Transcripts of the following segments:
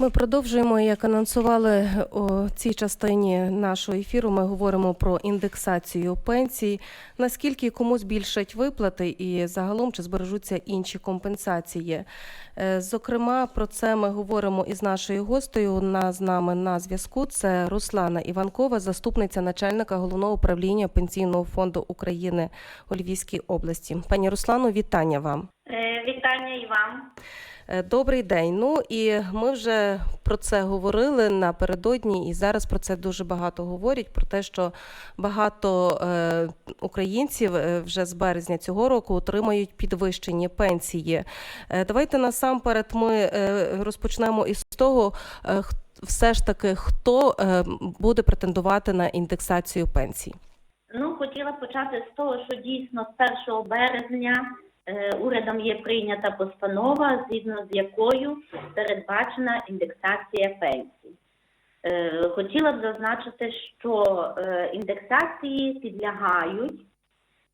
Ми продовжуємо, як анонсували у цій частині нашого ефіру. Ми говоримо про індексацію пенсій. Наскільки комусь збільшать виплати, і загалом чи збережуться інші компенсації. Е, Зокрема, про це ми говоримо із нашою гостею. Вона з нами на зв'язку. Це Руслана Іванкова, заступниця начальника головного управління пенсійного фонду України у Львівській області. Пані Руслану, вітання вам. Е, Вітання і вам. Е, Добрий день. Ну і ми вже про це говорили напередодні, і зараз про це дуже багато говорять. Про те, що багато е, українців е, вже з березня цього року отримають підвищені пенсії. Давайте насамперед ми розпочнемо із того, все ж таки хто буде претендувати на індексацію пенсій. Ну, хотіла почати з того, що дійсно з 1 березня урядом є прийнята постанова, згідно з якою передбачена індексація пенсій. Е, хотіла б зазначити, що е, індексації підлягають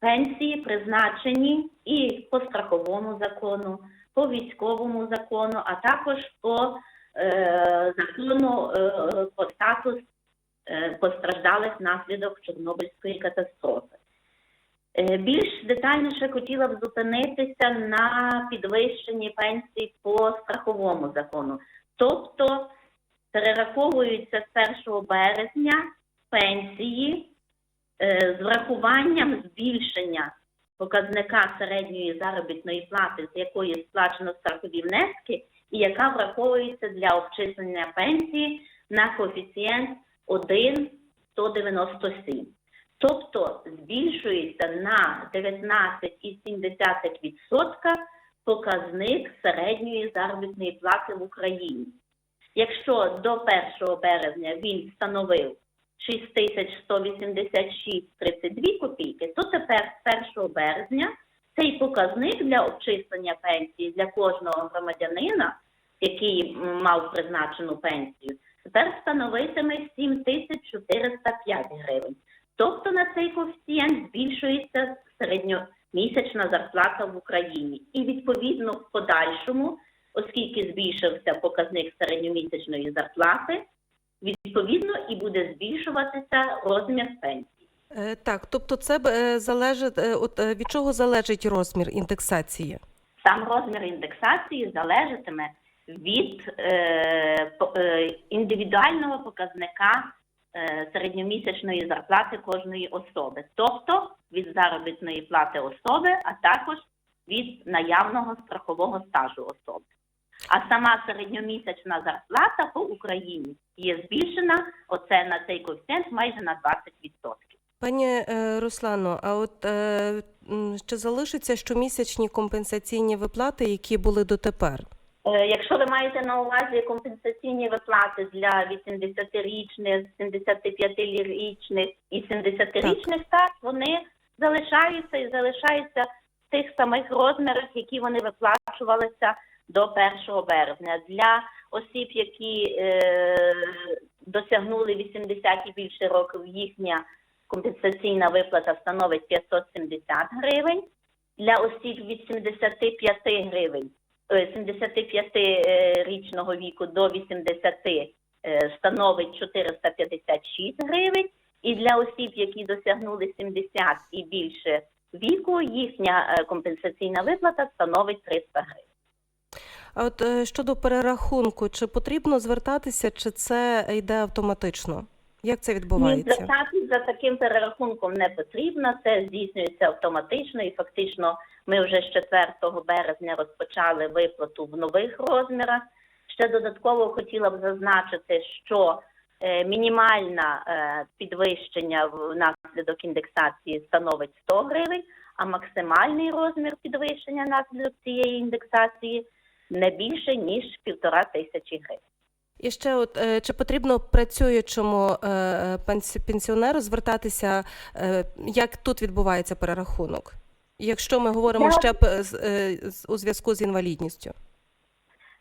пенсії, призначені і по страховому закону, по військовому закону, а також по е, закону е, про статус е, постраждалих внаслідок Чорнобильської катастрофи. Е, Більш детальніше хотіла б зупинитися на підвищенні пенсій по страховому закону. Тобто перераховуються з 1 березня пенсії е, з врахуванням збільшення показника середньої заробітної плати, з якої сплачено страхові внески, і яка враховується для обчислення пенсії на коефіцієнт 1,197. Тобто збільшується на 19,7% показник середньої заробітної плати в Україні. Якщо до 1 березня він становив 6186,32 копійки, то тепер з 1 березня цей показник для обчислення пенсії для кожного громадянина, який мав призначену пенсію, тепер становитиме 7405 гривень. Тобто на цей коефіцієнт збільшується середньомісячна зарплата в Україні. І відповідно в подальшому, оскільки збільшився показник середньомісячної зарплати, відповідно і буде збільшуватися розмір пенсії. Е, Так, тобто це е, залежить е, от від чого залежить розмір індексації? Сам розмір індексації залежатиме від е, е, індивідуального показника середньомісячної зарплати кожної особи, тобто від заробітної плати особи, а також від наявного страхового стажу особи. А сама середньомісячна зарплата по Україні є збільшена оце на цей коефіцієнт майже на 20%. Пані е, Руслано, а от е, чи залишаться щомісячні компенсаційні виплати, які були дотепер? Е, Якщо ви маєте на увазі компенсаційні виплати для 80-річних, 75-річних і 70-річних, так вони залишаються і залишаються в тих самих розмірах, які вони виплачувалися до 1 березня. Для осіб, які е, досягнули 80 і більше років, їхня компенсаційна виплата становить 570 гривень. Для осіб від 75 гривень 75-річного віку до 80 е, становить 456 гривень, і для осіб, які досягнули 70 і більше віку, їхня е, компенсаційна виплата становить 300 гривень. А от е, щодо перерахунку, чи потрібно звертатися, чи це йде автоматично? Як це Ні, відбувається? звертатись за таким перерахунком не потрібно. Це здійснюється автоматично, і фактично ми вже з 4 березня розпочали виплату в нових розмірах. Ще додатково хотіла б зазначити, що е, мінімальне е, підвищення внаслідок індексації становить 100 гривень, а максимальний розмір підвищення внаслідок цієї індексації не більше ніж півтора тисячі гривень. І ще от е, чи потрібно працюючому е, пенсіонеру звертатися, е, як тут відбувається перерахунок? Якщо ми говоримо Я- ще е, у зв'язку з інвалідністю?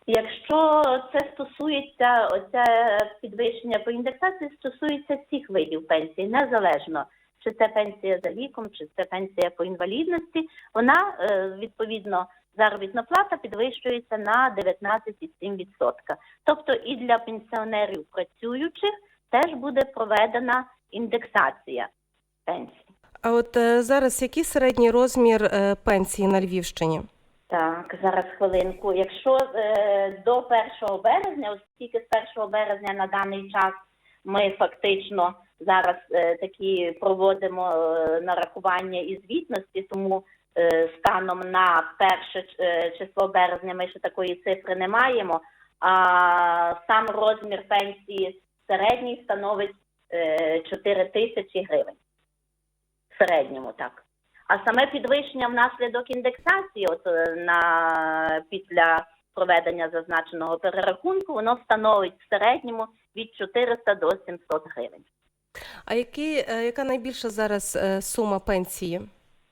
Якщо це стосується оце підвищення по індексації, стосується всіх видів пенсій, незалежно чи це пенсія за віком, чи це пенсія по інвалідності, вона е, відповідно заробітна плата підвищується на 19,7%. Тобто і для пенсіонерів працюючих теж буде проведена індексація пенсій. А от е, зараз який середній розмір е, пенсії на Львівщині? Так, зараз хвилинку. Якщо е, до 1 березня, оскільки з 1 березня на даний час ми фактично зараз е, такі проводимо е, нарахування і звітності, тому станом на перше е, число березня ми ще такої цифри не маємо. А сам розмір пенсії середній становить е, 4 тисячі гривень. В середньому так. А саме підвищення внаслідок індексації, от е, на після проведення зазначеного перерахунку, воно становить в середньому від 400 до 700 гривень. А які, е, яка найбільша зараз е, сума пенсії?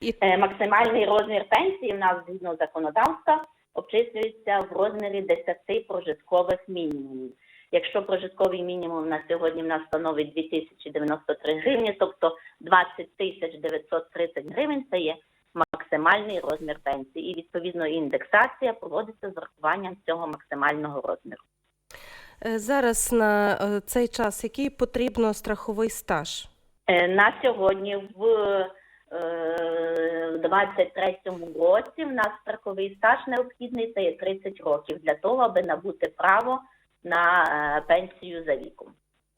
І Е, Максимальний розмір пенсії в нас згідно законодавства обчислюється в розмірі 10 прожиткових мінімумів. Якщо прожитковий мінімум на сьогодні в нас становить 2093 гривні, тобто 20 тисяч 930 гривень, це є максимальний розмір пенсії. І відповідно індексація проводиться з урахуванням цього максимального розміру. е, зараз на е, цей час який потрібно страховий стаж? На сьогодні в е, 23-му році в нас страховий стаж необхідний це є 30 років для того, аби набути право на е, пенсію за віком.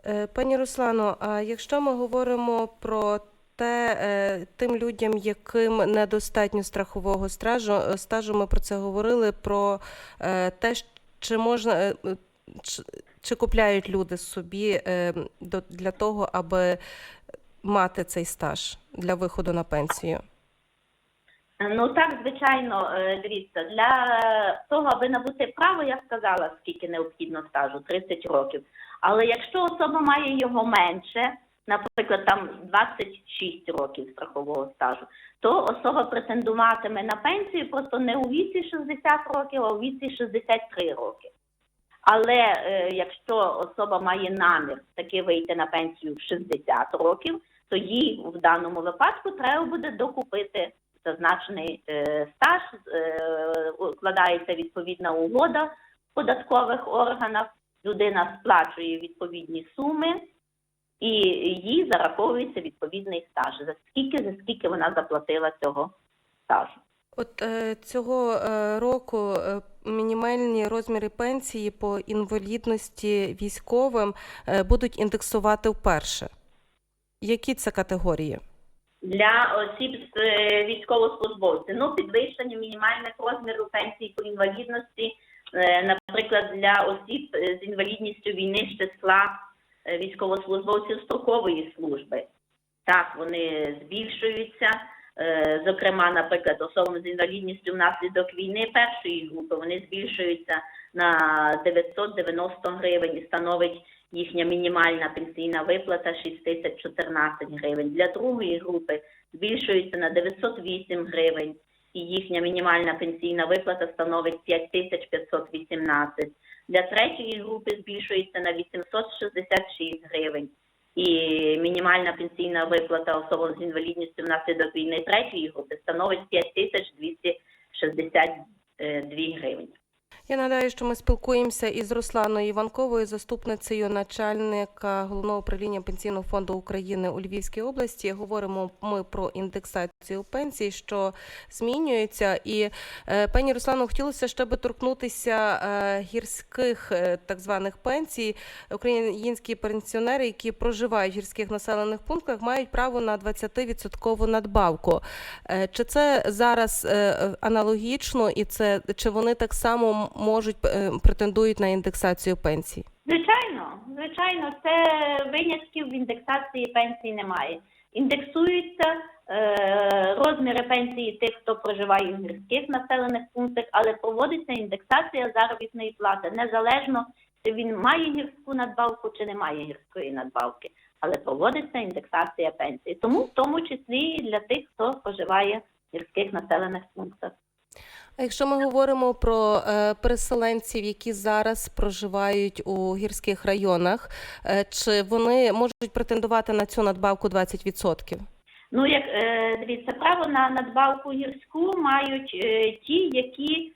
Е, Пані Руслано, а якщо ми говоримо про те, тим людям, яким недостатньо страхового стажу, е, стажу, ми про це говорили, про те, чи можна чи, чи купляють люди собі для того, аби мати цей стаж для виходу на пенсію. Ну так, звичайно, е, дивіться, для того, аби набути право, я сказала, скільки необхідно стажу 30 років. Але якщо особа має його менше, наприклад, там 26 років страхового стажу, то особа претендуватиме на пенсію просто не у віці 60 років, а у віці 63 роки. Але е, якщо особа має намір таки вийти на пенсію в 60 років, то їй в даному випадку треба буде докупити зазначений е, стаж, е, укладається відповідна угода в податкових органах, людина сплачує відповідні суми, і їй зараховується відповідний стаж. За скільки, за скільки вона заплатила цього стажу. От е, цього е, року мінімальні розміри пенсії по інвалідності військовим будуть індексувати вперше. Які це категорії? Для осіб з е, військовослужбовців, ну підвищення мінімальних розмірів пенсії по інвалідності, е, наприклад, для осіб е, з інвалідністю війни з числа військовослужбовців строкової служби. Так, вони збільшуються. Зокрема, наприклад, особам з інвалідністю внаслідок війни першої групи вони збільшуються на 990 гривень і становить їхня мінімальна пенсійна виплата 6014 гривень. Для другої групи збільшується на 908 гривень і їхня мінімальна пенсійна виплата становить 5518. Для третьої групи збільшується на 866 гривень. І мінімальна пенсійна виплата особам з інвалідністю внаслідок війни третьої групи становить 5262 гривень. Я нагадаю, що ми спілкуємося із Русланою Іванковою, заступницею начальника головного управління пенсійного фонду України у Львівській області. Говоримо ми про індексацію пенсій, що змінюється. І е, пані Руслану, хотілося ще би торкнутися е, гірських е, так званих пенсій. Українські пенсіонери, які проживають в гірських населених пунктах, мають право на 20% надбавку. Чи це зараз аналогічно, і це чи вони так само можуть е, претендують на індексацію пенсій? Звичайно, звичайно, це винятків в індексації пенсій немає. Індексуються е, розміри пенсії тих, хто проживає в гірських населених пунктах, але проводиться індексація заробітної плати незалежно, чи він має гірську надбавку, чи не має гірської надбавки. Але проводиться індексація пенсії. Тому в тому числі для тих, хто проживає в гірських населених пунктах. А якщо ми говоримо про е, переселенців, які зараз проживають у гірських районах, е, чи вони можуть претендувати на цю надбавку 20%? Ну, як е, дивіться, право на надбавку гірську мають ті, які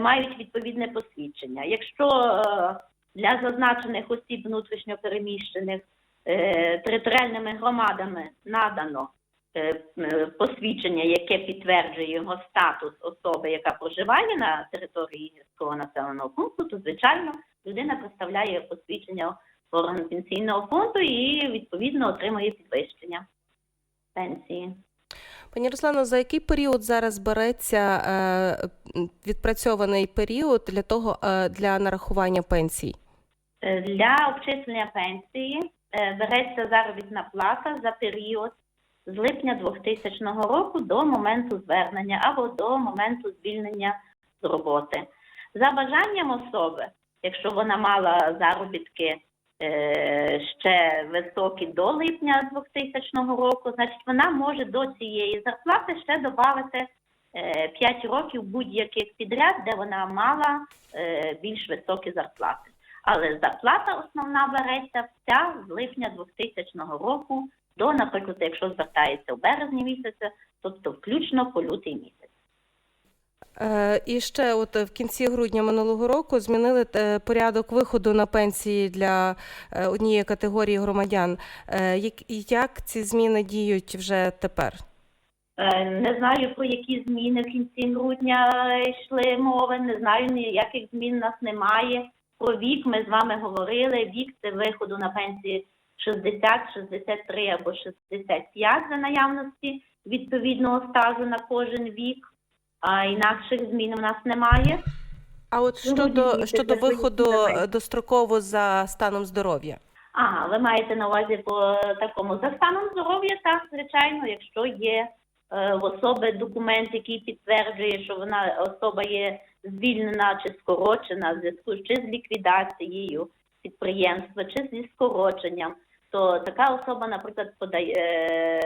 мають відповідне посвідчення. Якщо для зазначених осіб внутрішньопереміщених територіальними громадами надано посвідчення, яке підтверджує його статус особи, яка проживає на території гірського населеного пункту, то звичайно людина представляє посвідчення в орган пенсійного фонду і відповідно отримує підвищення пенсії. Пані Руслано, за який період зараз береться е, відпрацьований період для того е, для нарахування пенсій? Е, Для обчислення пенсії е, береться заробітна плата за період з липня 2000 року до моменту звернення або до моменту звільнення з роботи. За бажанням особи, якщо вона мала заробітки е, ще високі до липня 2000 року, значить вона може до цієї зарплати ще додати 5 років будь-яких підряд, де вона мала е, більш високі зарплати. Але зарплата основна береться вся з липня 2000 року до, наприклад, якщо звертається в березні місяця, тобто включно по лютий місяць. Е, І ще от в кінці грудня минулого року змінили е, порядок виходу на пенсії для е, однієї категорії громадян. Як- ці зміни діють вже тепер? Не знаю, про які зміни в кінці грудня йшли мови, не знаю, ніяких змін у нас немає. Про вік ми з вами говорили. Вік це виходу на пенсії 60, 63 або 65 за наявності відповідного стажу на кожен вік, а інакших змін у нас немає. А от щодо, щодо виходу достроково за станом здоров'я? Ага, ви маєте на увазі по такому за станом здоров'я, так, звичайно, якщо є е, в особи документ, який підтверджує, що вона особа є звільнена чи скорочена в зв'язку чи з ліквідацією підприємства, чи зі скороченням, то така особа, наприклад, подає е,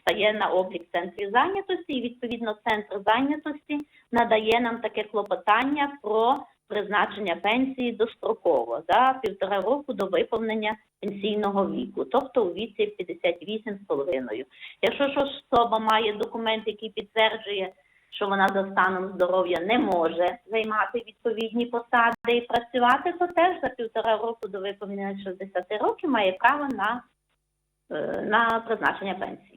стає на облік в центрі зайнятості, і відповідно центр зайнятості надає нам таке клопотання про призначення пенсії достроково за півтора року до виповнення пенсійного віку, тобто у віці 58,5. Якщо ж особа має документ, який підтверджує, що вона за станом здоров'я не може займати відповідні посади і працювати, то теж за півтора року до виповнення 60 років має право на, е, на призначення пенсії.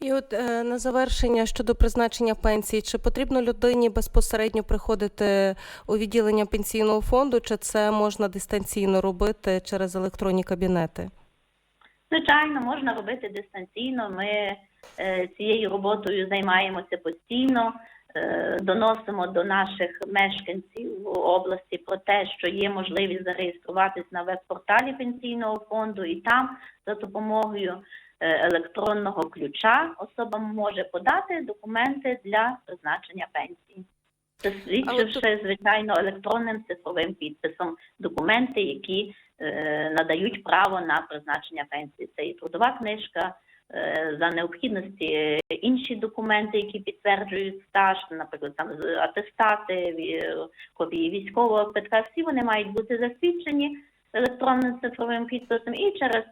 І от е, на завершення щодо призначення пенсії, чи потрібно людині безпосередньо приходити у відділення пенсійного фонду, чи це можна дистанційно робити через електронні кабінети? Звичайно, можна робити дистанційно. Ми цією роботою займаємося постійно, е, доносимо до наших мешканців області про те, що є можливість зареєструватись на веб-порталі пенсійного фонду, і там за допомогою е, електронного ключа особа може подати документи для призначення пенсії. Засвідчивши, звичайно, електронним цифровим підписом документи, які е, надають право на призначення пенсії. Це і трудова книжка, е, за необхідності е, інші документи, які підтверджують стаж, наприклад, там атестати, копії військового квитка. Всі вони мають бути засвідчені електронним цифровим підписом, і через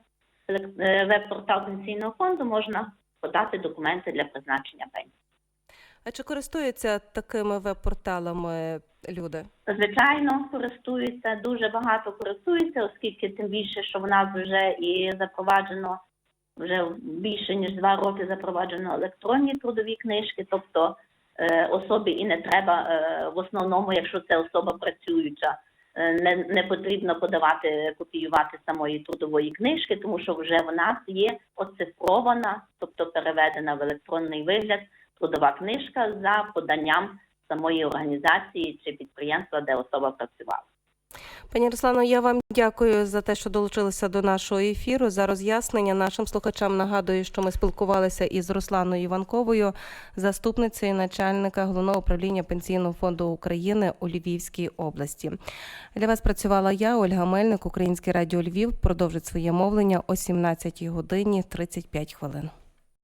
е, веб-портал пенсійного фонду можна подати документи для призначення пенсії. А чи користуються такими веб-порталами люди? Звичайно, користуються, дуже багато користуються, оскільки тим більше, що в нас вже і запроваджено вже більше ніж два роки запроваджено електронні трудові книжки, тобто е, особі і не треба е, в основному, якщо це особа працююча, е, не, не потрібно подавати копіювати самої трудової книжки, тому що вже в нас є оцифрована, тобто переведена в електронний вигляд трудова книжка за поданням самої організації чи підприємства, де особа працювала. Пані Руслано, я вам дякую за те, що долучилися до нашого ефіру. За роз'яснення нашим слухачам нагадую, що ми спілкувалися із Русланою Іванковою, заступницею начальника головного управління пенсійного фонду України у Львівській області. Для вас працювала я, Ольга Мельник, Українське радіо Львів. Продовжить своє мовлення о 17 годині 35 хвилин.